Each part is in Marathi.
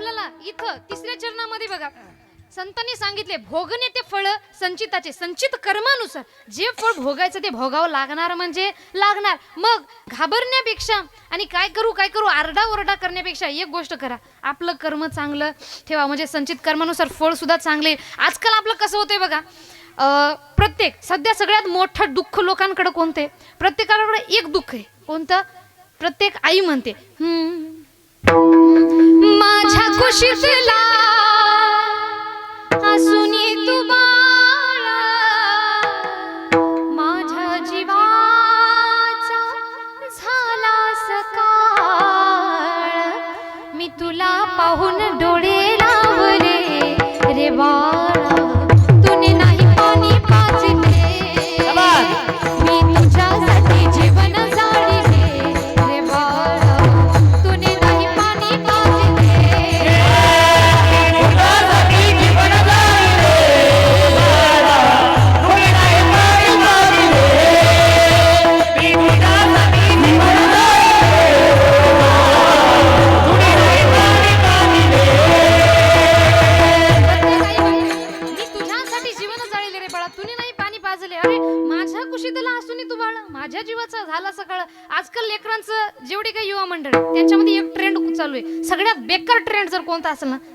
आपल्याला इथं तिसऱ्या चरणामध्ये बघा. संतांनी सांगितले भोगणे ते फळ संचिताचे संचित कर्मानुसार. जे फळ भोगायचं ते भोगावं लागणार म्हणजे लागणार. मग घाबरण्यापेक्षा आणि काय करू काय करू आरडा ओरडा करण्यापेक्षा एक गोष्ट करा. आपलं कर्म चांगलं ठेवा. म्हणजे संचित कर्मानुसार फळ सुद्धा चांगले. आजकाल आपलं कसं होतंय बघा. प्रत्येक सध्या सगळ्यात मोठं दुःख लोकांकडे कोणते? प्रत्येकाकडे एक दुःख आहे. कोणतं? प्रत्येक आई म्हणते माझ्या कुशीतला असून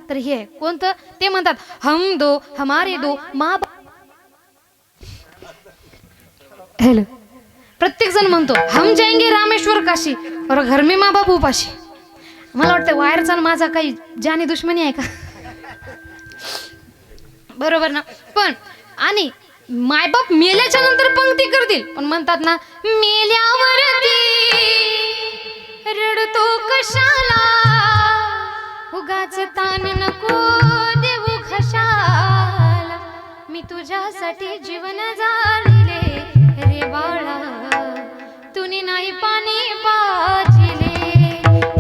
तर हे आहे कोणतं? ते म्हणतात हम दो हमारे दो मा हॅलो. प्रत्येक जण म्हणतो हम जाएंगे रामेश्वर काशी और घर में मा बाप उपाशी. मला वाटतं वायरचा माझा काही जानी दुश्मनी आहे का? बरोबर ना? पण आणि मायबाप मेल्याच्या नंतर पंक्ती करतील. पण म्हणतात ना मेल्यावरती रडतो कशाला? उगाच तान नको देऊ घशाला. मी तुझ्यासाठी जीवन जाळले रे बाळा. तुनी नाही पाणी पाजिले.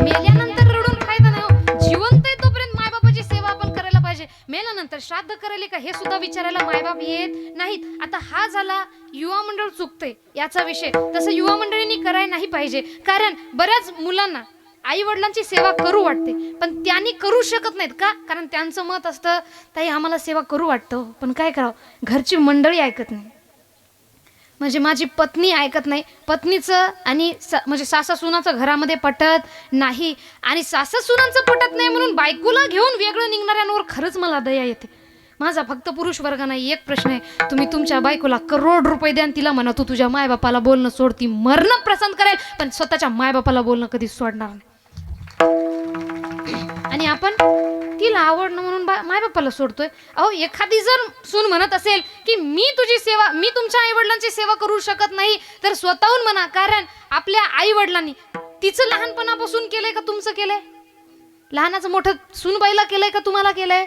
मेल्यानंतर रडून फायदा नाही हो. जिवंत आहे तोपर्यंत मायबापाची सेवा आपण करायला पाहिजे. मेल्यानंतर श्राद्ध करायला का हे सुद्धा विचारायला मायबाप येत नाहीत. आता हा झाला युवा मंडळ चुकतंय याचा विषय. तसं युवा मंडळींनी करायला नाही पाहिजे. कारण बऱ्याच मुलांना आई वडिलांची सेवा करू वाटते पण त्यांनी करू शकत नाहीत का? कारण त्यांचं मत असतं ताई आम्हाला सेवा करू वाटतं पण काय करावं? घरची मंडळी ऐकत नाही. म्हणजे माझी पत्नी ऐकत नाही. पत्नीचं आणि स म्हणजे सासा सुनाचं घरामध्ये पटत नाही आणि सासा सुनांचं पटत नाही म्हणून बायकोला घेऊन वेगळं निघणाऱ्यांवर खरंच मला दया येते. माझा फक्त पुरुष वर्ग नाही एक प्रश्न आहे. तुम्ही तुमच्या बायकोला करोड रुपये द्या तिला म्हणा तू तुझ्या मायबापाला बोलणं सोडती मरणं प्रसन्न करेल पण स्वतःच्या मायबापाला बोलणं कधीच सोडणार नाही. आणि आपण तिला आवडणं म्हणून माय बाप्पाला सोडतोय. अहो एखादी जर सून म्हणत असेल की मी तुझी सेवा मी तुमच्या आई वडिलांची सेवा करू शकत नाही तर स्वतःहून म्हणा. कारण आपल्या आई वडिलांनी तिचं लहानपणापासून केलंय का तुमचं केलंय? लहानाचं मोठं सूनबाईला केलंय का तुम्हाला केलंय?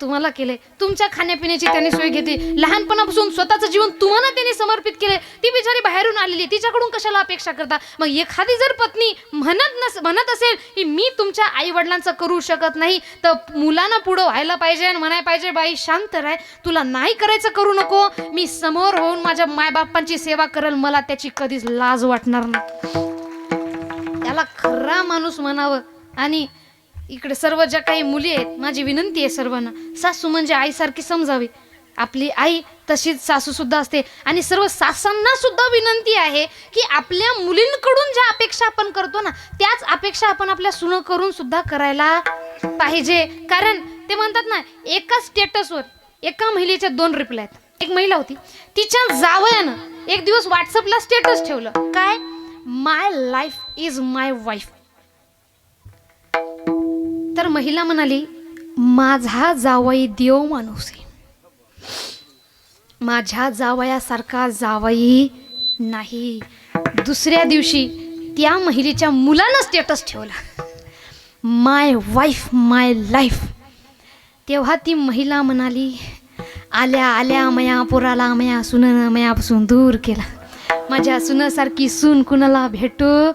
तुम्हाला केलंय. तुमच्या खाण्यापिण्याची त्याने सोय घेतली. लहानपणापासून स्वतःचं जीवन तुम्हाला त्याने समर्पित केले ती बिचारी बाहेरून आलेली तिच्याकडून कशाला अपेक्षा करता? मग एखादी जर पत्नी म्हणत नस म्हणत असेल की मी तुमच्या आई वडिलांचं करू शकत नाही तर मुलांना पुढं व्हायला पाहिजे आणि म्हणाय पाहिजे बाई शांत राह. तुला नाही करायचं करू नको. मी समोर होऊन माझ्या मायबापांची सेवा करेल. मला त्याची कधीच लाज वाटणार नाही. त्याला खरा माणूस म्हणावं आणि इकडे सर्व ज्या काही मुली आहेत माझी विनंती आहे सर्वांना सासू म्हणजे आईसारखी समजावी. आपली आई तशीच सासू सुद्धा असते. आणि सर्व सासांना सुद्धा विनंती आहे की आपल्या मुलींकडून ज्या अपेक्षा आपण करतो ना त्याच अपेक्षा आपण आपल्या सुन करून सुद्धा करायला पाहिजे. कारण ते म्हणतात ना एका स्टेटसवर एका महिलेच्या दोन रिप्लाय आहेत. एक महिला होती तिच्या जावयानं एक दिवस व्हॉट्सअपला स्टेटस ठेवलं. काय? My life is my wife तर महिला म्हणाली माझा जावई देव माणूस आहे. माझ्या जावयासारखा जावई नाही. दुसऱ्या दिवशी त्या महिलेच्या मुलानं स्टेटस ठेवला. माय वाईफ माय लाईफ तेव्हा ती महिला म्हणाली आल्या आल्या मया पुराला मया सुन मयापासून दूर केला. माझ्या सुनासारखी सून कुणाला भेटू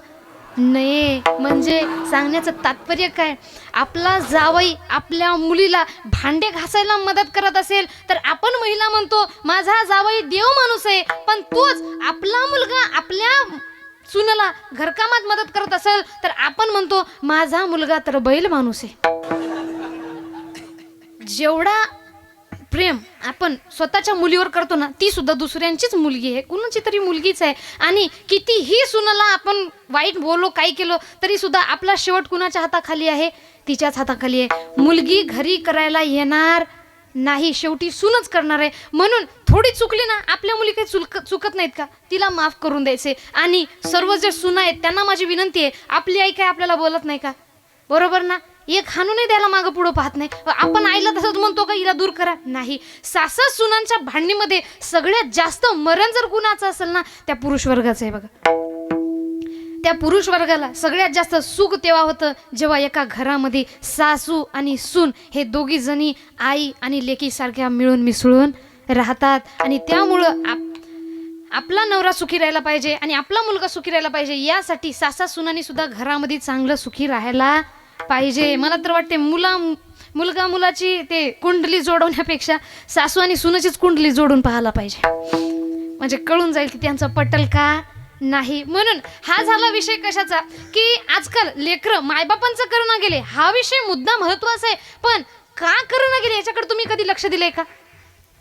नये म्हणजे सांगण्याचं तात्पर्य काय? आपला जावई आपल्या मुलीला भांडे घासायला मदत करत असेल तर आपण महिला म्हणतो माझा जावई देव माणूस आहे पण तोच आपला मुलगा आपल्या सुनला घरकामात मदत करत असेल तर आपण म्हणतो माझा मुलगा तर बैल माणूस आहे. जेवढा प्रेम आपण स्वतःच्या मुलीवर करतो ना ती सुद्धा दुसऱ्यांचीच मुलगी आहे. कुणाची तरी मुलगीच आहे. आणि कितीही सुनाला आपण वाईट बोललो काही केलं तरी सुद्धा आपला शेवट कुणाच्या हाताखाली आहे? तिच्याच हाताखाली आहे. मुलगी घरी करायला येणार नाही शेवटी सूनच करणार आहे. म्हणून थोडी चुकली ना आपल्या मुली काही चुलक चुकत नाहीत का? तिला माफ करून द्यायचे. आणि सर्व जे सुना आहेत त्यांना माझी विनंती आहे आपली आई काय आपल्याला बोलत नाही का? बरोबर ना? एक हाणूनही द्यायला मागं पुढं पाहत नाही. आपण आईला तसंच म्हणतो का हिला दूर करा. नाही. सासा सुनांच्या भांडणीमध्ये सगळ्यात जास्त मरण जर कुणाचं असेल ना त्या पुरुष वर्गाचं आहे बघा. त्या पुरुष वर्गाला सगळ्यात जास्त सुख तेव्हा होतं जेव्हा एका घरामध्ये सासू आणि सून हे दोघी जणी आई आणि लेकीसारख्या मिळून मिसळून राहतात. आणि त्यामुळं आप आपला नवरा सुखी राहायला पाहिजे आणि आपला मुलगा सुखी राहायला पाहिजे यासाठी सासा सुनानी सुद्धा घरामध्ये चांगलं सुखी राहायला पाहिजे. मला तर वाटते मुला मुलगा मुलाची ते कुंडली जोडवण्यापेक्षा सासू आणि सुनाचीच कुंडली जोडून पाहायला पाहिजे. म्हणजे कळून जाईल की त्यांचं पटल का नाही. म्हणून हा झाला विषय कशाचा? की आजकाल लेकरं मायबापांचं करणं गेले. हा विषय मुद्दा महत्त्वाचा आहे. पण का करणं गेले? याच्याकडे तुम्ही कधी लक्ष दिले का?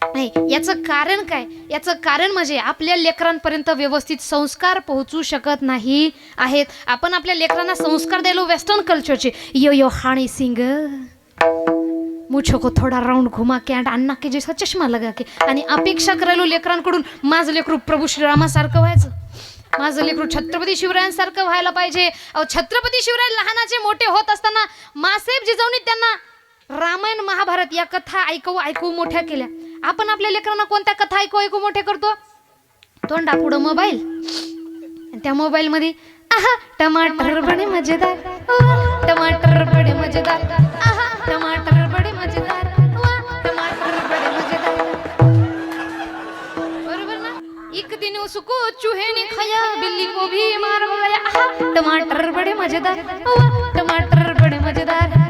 नाही याचं कारण काय? याचं कारण म्हणजे आपल्या लेकरांपर्यंत व्यवस्थित संस्कार पोहोचू शकत नाही आहेत. आपण आपल्या लेकरांना संस्कार द्यायलो वेस्टर्न कल्चरचे यो यो हाणी सिंग. मुझको को थोडा राऊंड घुमा के अँड अन्ना के जैसा चष्मा लगा के. आणि अपेक्षा करायलो लेकरांकडून माझं लेकरू प्रभू श्रीरामासारखं व्हायचं. माझं लेकरू छत्रपती शिवरायांसारखं व्हायला पाहिजे. छत्रपती शिवराय लहानाचे मोठे होत असताना मासेब जिजवणी त्यांना रामायण महाभारत या कथा ऐकवू ऐकवू मोठ्या केल्या. आपण आपल्या लेकरांना कोणत्या कथा ऐकू ऐकू मोठे करतो? तोंडा पुढं मोबाईल त्या मोबाईल मध्ये आहा टमाटर बडे मजेदार. टमाटर बडे मजेदार. आहा टमाटर बडे मजेदार. टमाटर बडे मजेदार. बरोबर ना? एक दिन उसको चूहे ने खाया बिल्ली को भी मार गया आहा टमाटर बड़े मजेदार. टमाटर बड़े मजेदार.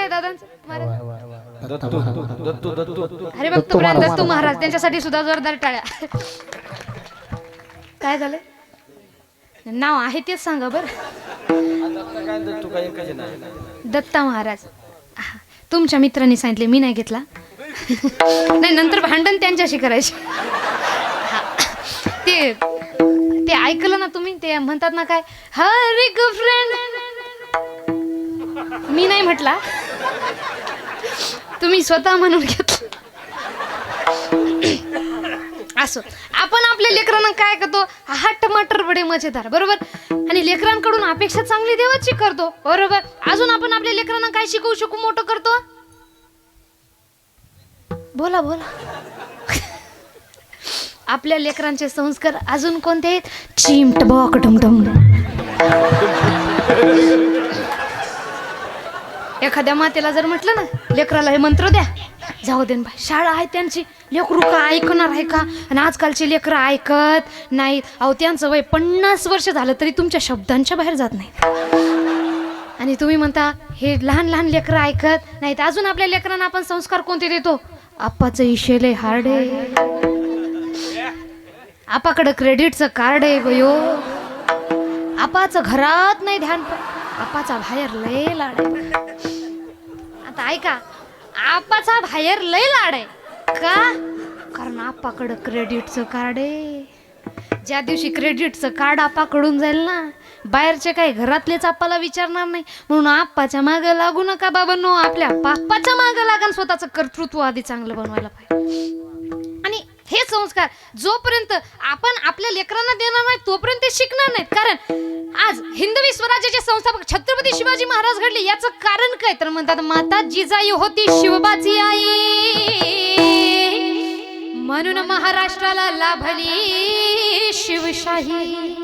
काय दादांचं? महाराज दत्तू दत्तू दत्तू अरे बघ तू दत्तू महाराज. त्यांच्यासाठी सुद्धा जोरदार टाळ्या. काय झालं? नाव आहे तेच सांगा बर. काय दत्तू काय एकच नाही दत्ता महाराज. आहा, तुमच्या मित्रांनी सांगितले मी नाही घेतला. नाही नंतर भांडण त्यांच्याशी करायचे. हा. ते ते ऐकलं ना तुम्ही ते म्हणतात ना काय हर एक फ्रेंड मी नाही म्हटला. तुम्ही स्वतः म्हणून घेतलं. असो. आपण आपल्या लेकरांना काय करतो? हा टमाटर बडे मजेदार बरोबर? आणि लेकरांकडून अपेक्षा चांगली देवाची करतो बरोबर? अजून आपण आपल्या लेकरांना काय शिकवू शकू? मोठं करतो? बोला बोला. आपल्या लेकरांचे संस्कार अजून कोणते आहेत? चिमट बॉक डमडम. एखाद्या मातेला जर म्हटलं ना लेकराला हे मंत्र द्या. जाऊ दे भाई बाई शाळा आहे त्यांची. लेकरू का ऐकणार आहे का? आणि आजकालची लेकरं ऐकत नाहीत. अहो त्यांचं वय पन्नास वर्ष झालं तरी तुमच्या शब्दांच्या बाहेर जात नाही आणि तुम्ही म्हणता हे लहान लहान लेकरं ऐकत नाहीत. अजून आपल्या लेकरांना आपण संस्कार कोणते देतो? आप्पाचं इशेले हार्ड. आहे आपाकडं क्रेडिटचं कार्ड आहे गयो आपाचं घरात नाही ध्यान. आपाचा बाहेर लय लाड आहे. आता ऐका आपाचा बाहेर लय लाड आहे. का? कारण आपाकडं क्रेडिटचं कार्ड आहे. ज्या दिवशी क्रेडिटचं कार्ड आपाकडून जाईल ना बाहेरचे काही घरातलेच आप्पाला विचारणार नाही. म्हणून आप्पाच्या मागं लागू नका बाबांनो आपल्या बाप्पाच्या मागं लागा स्वतःचं कर्तृत्व आधी चांगलं बनवायला पाहिजे. हे संस्कार जोपर्यंत आपण आपल्या लेकरांना देणार नाही तोपर्यंत ते शिकणार नाहीत. कारण आज हिंदवी स्वराज्याचे संस्थापक छत्रपती शिवाजी महाराज घडले याचं कारण काय? तर म्हणतात माता जिजाई होती शिवबाची आई. म्हणून महाराष्ट्राला लाभली शिवशाही.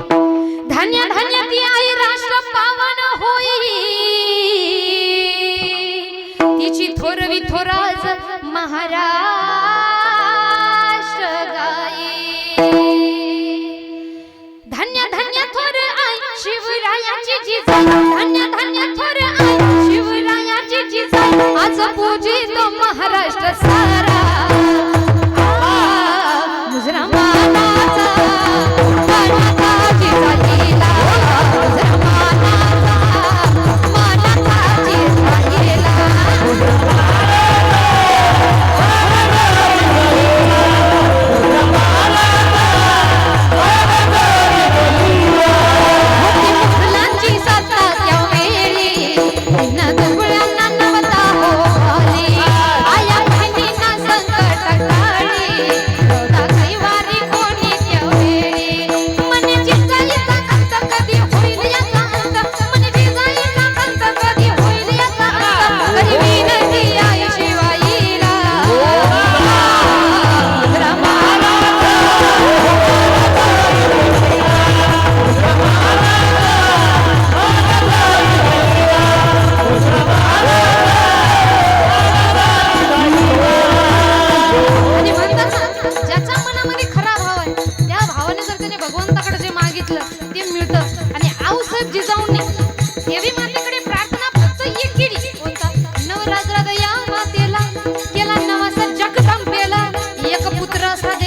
धन्य धन्य ती आई राष्ट्र पावन होई. तिची थोरवी थोराज महाराज जिजाई धन्य धन्य थोर आई शिवरायाची जिजाई आज पूजी traçado.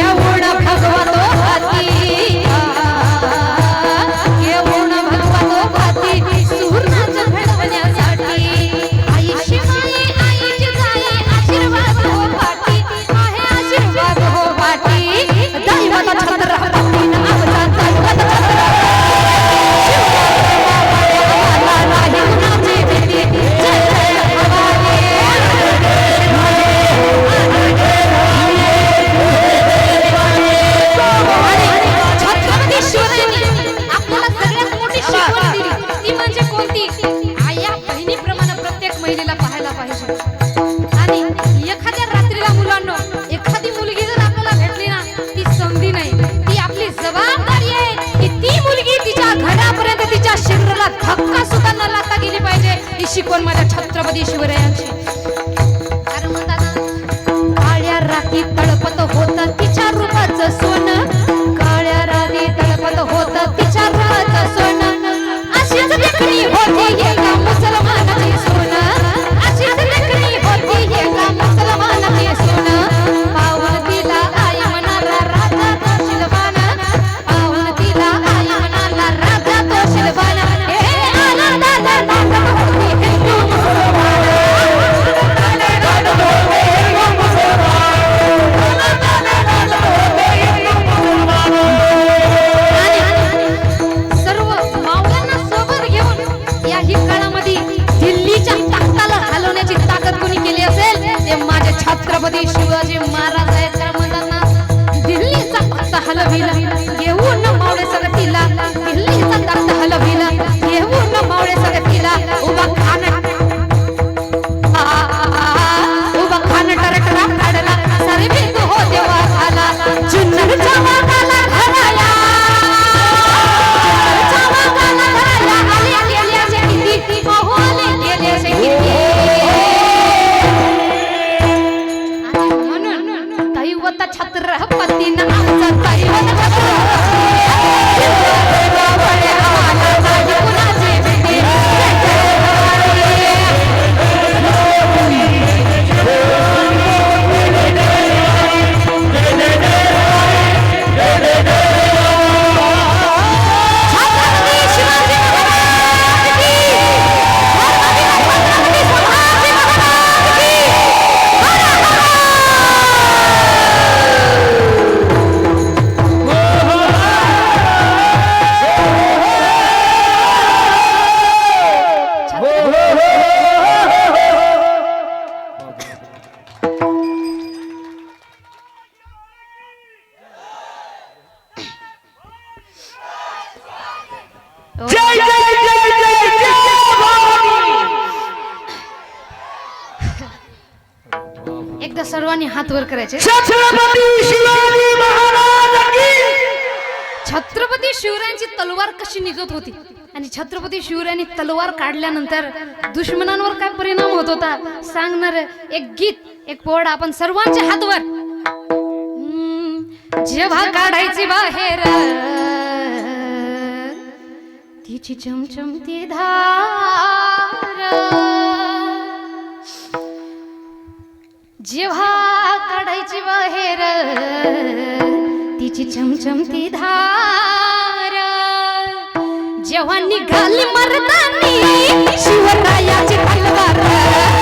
yeah, होता छत्रपती ना आमचा एकदा सर्वांनी हात वर करायचे छत्रपती शिवरायांची तलवार कशी निघत होती आणि छत्रपती शिवरायांनी तलवार काढल्यानंतर दुश्मनांवर काय परिणाम होत होता सांगणार एक गीत एक पोवाड आपण सर्वांच्या हातवर जेव्हा काढायची बाहेर तिची चमचमती धार। जेव्हा काढायची बाहेर तिची चमचमती धार. जेव्हा निघाली मर्दानी शिवरायाची तलवार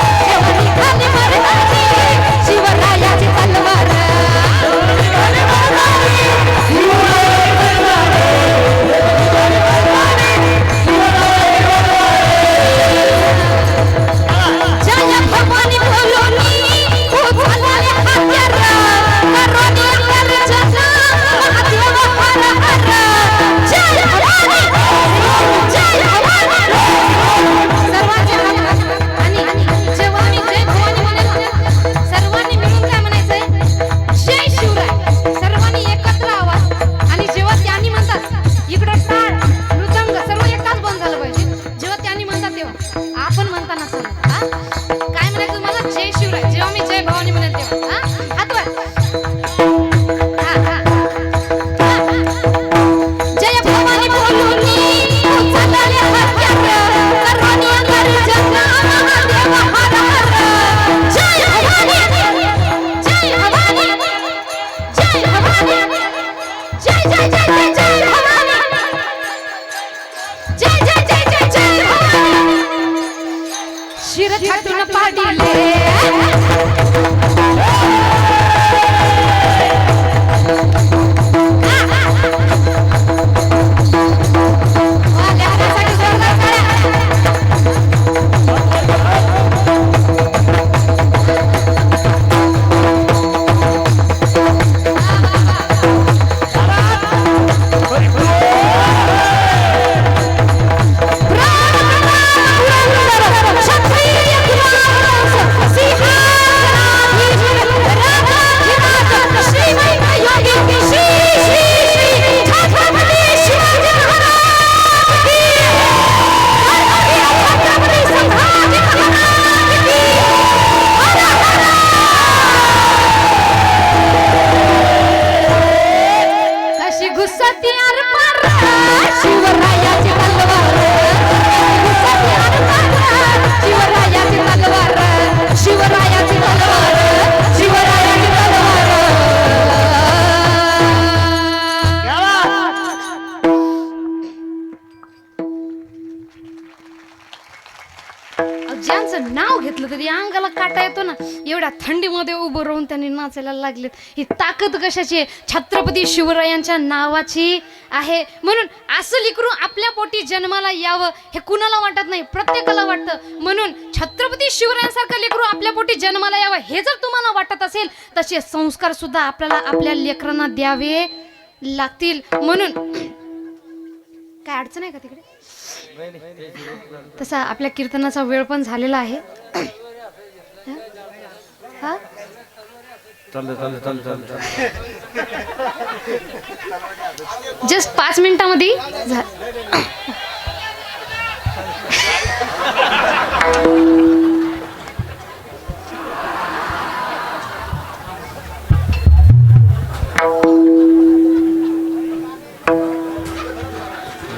कशाची आहे छत्रपती शिवरायांच्या नावाची आहे. म्हणून असं लिकरू आपल्या पोटी जन्माला यावं हे कुणाला वाटत नाही? प्रत्येकाला वाटतं. म्हणून छत्रपती शिवरायांसारखं लेकरू आपल्या पोटी जन्माला यावं हे जर तुम्हाला वाटत असेल तसे संस्कार सुद्धा आपल्याला आपल्या लेकरांना द्यावे लागतील. म्हणून काय अडचण आहे का तिकडे? तसा आपल्या कीर्तनाचा वेळ पण झालेला आहे. हा? चालतं चालतं चालतं चालतं जस्ट पाच मिनिटामध्ये झा-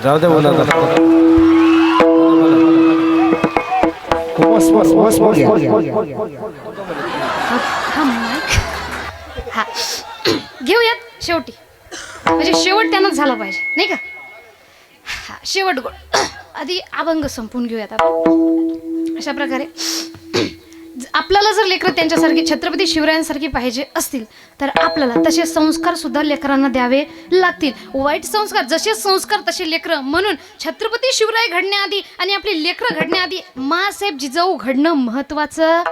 जाऊ दे बोला आता. बस बस बस बस हा घेऊयात शेवटी. म्हणजे शेवट त्यानं झाला पाहिजे नाही का? हा शेवट गोड. आधी अभंग संपून घेऊयात आपण. अशा प्रकारे. आपल्याला जर लेकरं त्यांच्यासारखी छत्रपती शिवरायांसारखी पाहिजे असतील तर आपल्याला तसे संस्कार सुद्धा लेकरांना द्यावे लागतील. वाईट संस्कार जसे संस्कार तसे लेकरं. म्हणून छत्रपती शिवराय घडण्याआधी आणि आपली लेकरं घडण्याआधी मासाहेब जिजाऊ घडणं महत्वाचं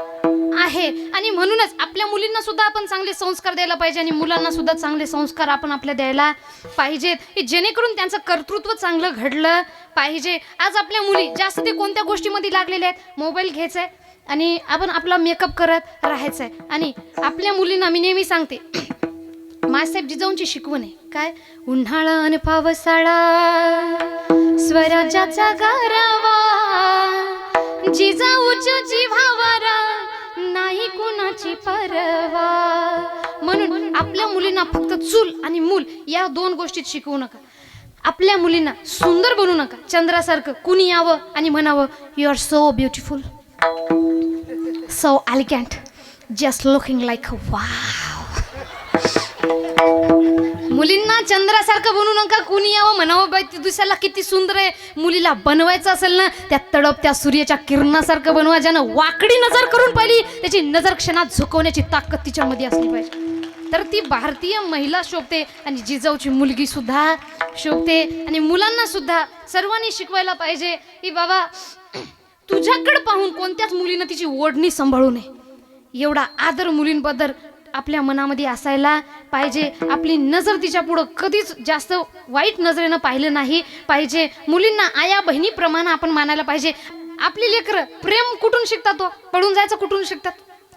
आहे. आणि म्हणूनच आपल्या मुलींना सुद्धा आपण चांगले संस्कार द्यायला पाहिजे आणि मुलांना सुद्धा चांगले संस्कार आपण आपल्या द्यायला पाहिजेत की जेणेकरून त्यांचं कर्तृत्व चांगलं घडलं पाहिजे. आज आपल्या मुली जास्त ते कोणत्या गोष्टीमध्ये लागलेल्या आहेत? मोबाईल घ्यायचा आहे. आणि आपण आपला मेकअप करत राहायचं आहे आणि आपल्या मुलींना मी नेहमी सांगते मासाहेब जिजाऊंची शिकवण आहे. काय? उन्हाळा आणि पावसाळा स्वराज्याचा गारावा जिजाऊच्या जीवावारा नाही कुणाची परवा. म्हणून आपल्या मुलींना फक्त चूल आणि मूल या दोन गोष्टीत शिकवू नका. आपल्या मुलींना सुंदर बनवू नका. चंद्रासारखं कुणी यावं आणि म्हणावं you are so beautiful so elegant, just looking like वा मुलींना चंद्रासारखं बनवू नका. कुणी यावं म्हणावं बाई ती दिसायला किती सुंदर आहे. मुलीला बनवायचं असेल ना त्या तडप त्या सूर्याच्या किरणासारखं बनवा ज्यानं वाकडी नजर करून पाहिली त्याची नजर क्षणात झुकवण्याची ताकद तिच्यामध्ये असली पाहिजे. तर ती भारतीय महिला शोभते आणि जिजाऊची मुलगी सुद्धा शोभते आणि मुलांना सुद्धा सर्वांनी शिकवायला पाहिजे. की बाबा तुझ्याकडे पाहून कोणत्याच मुलीनं तिची ओढणी सांभाळू नये. एवढा आदर मुलींबद्दल आपल्या मनामध्ये असायला पाहिजे. आपली नजर तिच्या पुढं कधीच जास्त वाईट नजरेनं पाहिलं नाही पाहिजे. मुलींना आया बहिणीप्रमाणे आपण मानायला पाहिजे. आपली लेकरं प्रेम कुठून शिकतात तो? पडून जायचं कुठून शिकतात?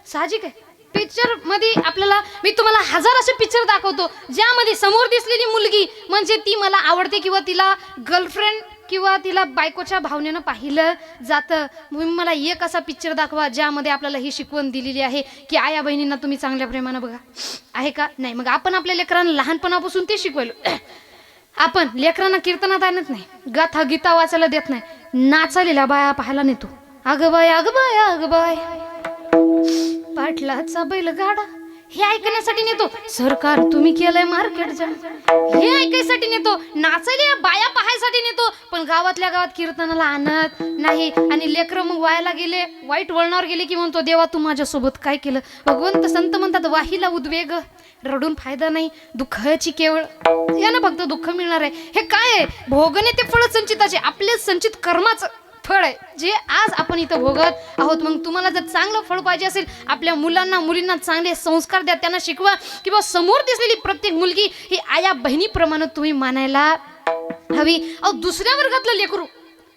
साहजिक आहे. पिक्चरमध्ये आपल्याला मी तुम्हाला हजार असे पिक्चर दाखवतो. ज्यामध्ये समोर दिसलेली मुलगी म्हणजे ती मला आवडते किंवा तिला गर्लफ्रेंड किंवा तिला बायकोच्या भावनेनं पाहिलं जातं. तुम्ही मला एक असा पिक्चर दाखवा ज्यामध्ये आपल्याला ही शिकवण दिलेली आहे की आया बहिणींना तुम्ही चांगल्या प्रेमानं बघा. आहे का? नाही. मग आपण आपल्या लेकरांना लहानपणापासून ते शिकवलं. आपण लेकरांना कीर्तनात आणत नाही. गाथा गीता वाचायला देत नाही. नाचालेल्या बाया पाहायला नेतो. अगं बाय अगं बाय अगं बाय पाटलाचा बैलगाडा. हे ऐकण्यासाठी नेतो. सरकार तुम्ही केलंय मार्केट हे ऐकायसाठी नेतो. नाचले बाया पाहायसाठी नेतो. पण गावातल्या गावात कीर्तनाला आणत नाही. आणि लेकरं मग वायाला गेले वाईट वळणावर गेले की म्हणतो देवा तू माझ्यासोबत काय केलं? भगवंत संत म्हणतात वाहीला उद्वेग. रडून फायदा नाही. दुःखाची केवळ. यानं फक्त दुःख मिळणार आहे. हे काय आहे? भोगने ते फळ संचिताचे. आपले संचित कर्माचं. फळ आहे जे आज आपण इथं भोगत आहोत. मग तुम्हाला जर चांगलं फळ पाहिजे असेल आपल्या मुलांना मुलींना चांगले संस्कार द्या. त्यांना शिकवा किंवा समोर दिसलेली प्रत्येक मुलगी ही आया बहिणीप्रमाणे तुम्ही मानायला हवी. अहो दुसऱ्या वर्गातलं लेकरू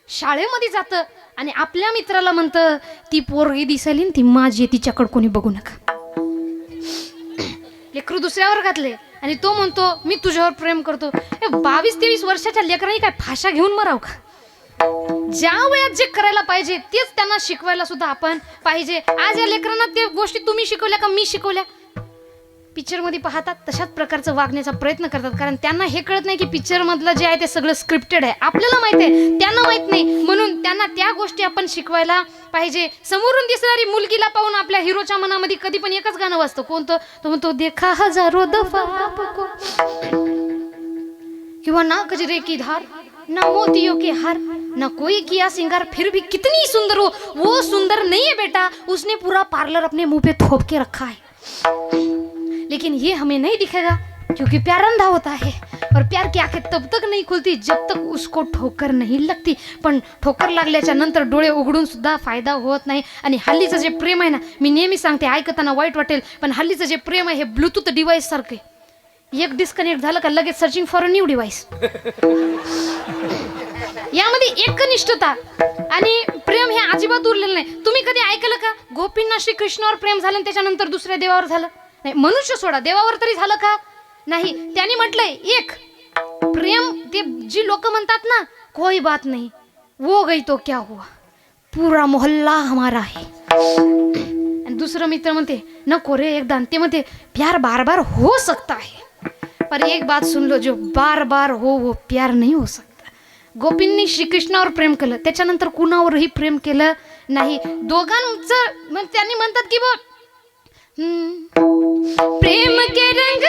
शाळेमध्ये जातं आणि आपल्या मित्राला म्हणतं ती पोरगी दिसायली ती माझी आहे, तिच्याकडे कोणी बघू नका. लेकरू दुसऱ्या वर्गातले आणि तो म्हणतो मी तुझ्यावर प्रेम करतो. हे बावीस तेवीस वर्षाच्या लेकरांनी काय भाषा घेऊन मराव का? ज्या वयात जे करायला पाहिजे तेच त्यांना शिकवायला सुद्धा आपण पाहिजे. आज या लेकरांना ते गोष्टी तुम्ही शिकवल्या का मी शिकवल्या? पिक्चरमध्ये पाहतात तशाच प्रकारचं वागण्याचा प्रयत्न करतात. कारण त्यांना हे कळत नाही की पिक्चर मधलं जे आहे ते सगळं स्क्रिप्टेड आहे. आपल्याला माहीत आहे त्यांना माहीत नाही. म्हणून त्यांना त्या गोष्टी आपण शिकवायला पाहिजे. समोरून दिसणारी मुलगीला पाहून आपल्या हिरोच्या मनामध्ये कधी पण एकच गाणं वाजतं. कोणतं? तो म्हणतो देखा हजारो दफा किंवा ना गजरे की धार. ना मोतियों के हार ना कोई किया सिंगार फिर भी कितनी सुंदर हो। वो सुंदर नहीं है बेटा उसने पूरा पार्लर अपने मुंह पे थोप के रखा है। लेकिन ये हमें नहीं दिखेगा क्योंकि प्यार अंधा होता है और प्यार की आंखें तब तक नहीं खुलती जब तक उसको ठोकर नहीं लगती। पण ठोकर लागल्याच्या नंतर डोळे उघडून सुद्धा फायदा होत नाही आणि हल्लीचं जे प्रेम आहे ना मी नेहमी सांगते ऐकताना वाईट वाटेल पण हल्लीचं जे प्रेम आहे हे ब्लूटूथ डिवाईस सारखं आहे. एक डिस्कनेक्ट झालं का लगेच searching for a new device यामध्ये एकनिष्ठता आणि प्रेम हे अजिबात उरलेलं नाही. तुम्ही कधी ऐकलं का? गोपींना श्री कृष्णावर प्रेम झालं आणि त्याच्यानंतर दुसऱ्या देवावर झालं? नाही मनुष्य सोडा. देवावर तरी झालं का? नाही. त्यांनी म्हटलंय एक प्रेम ते जी लोक म्हणतात ना कोई बात नाही. वो गई तो क्या हुआ? पूरा मोहल्ला हमारा है. आणि दुसरं मित्र म्हणते नको रे एकदा. ते म्हणते प्यार बार बार हो सकता है. पर एक बात सुन लो जो बार बार हो वो प्यार नहीं हो सकता। गोपींनी श्रीकृष्णावर प्रेम केलं त्याच्यानंतर कुणावरही प्रेम केलं नाही. दोघांचं मग त्यांनी म्हणतात की बघ प्रेम के रंग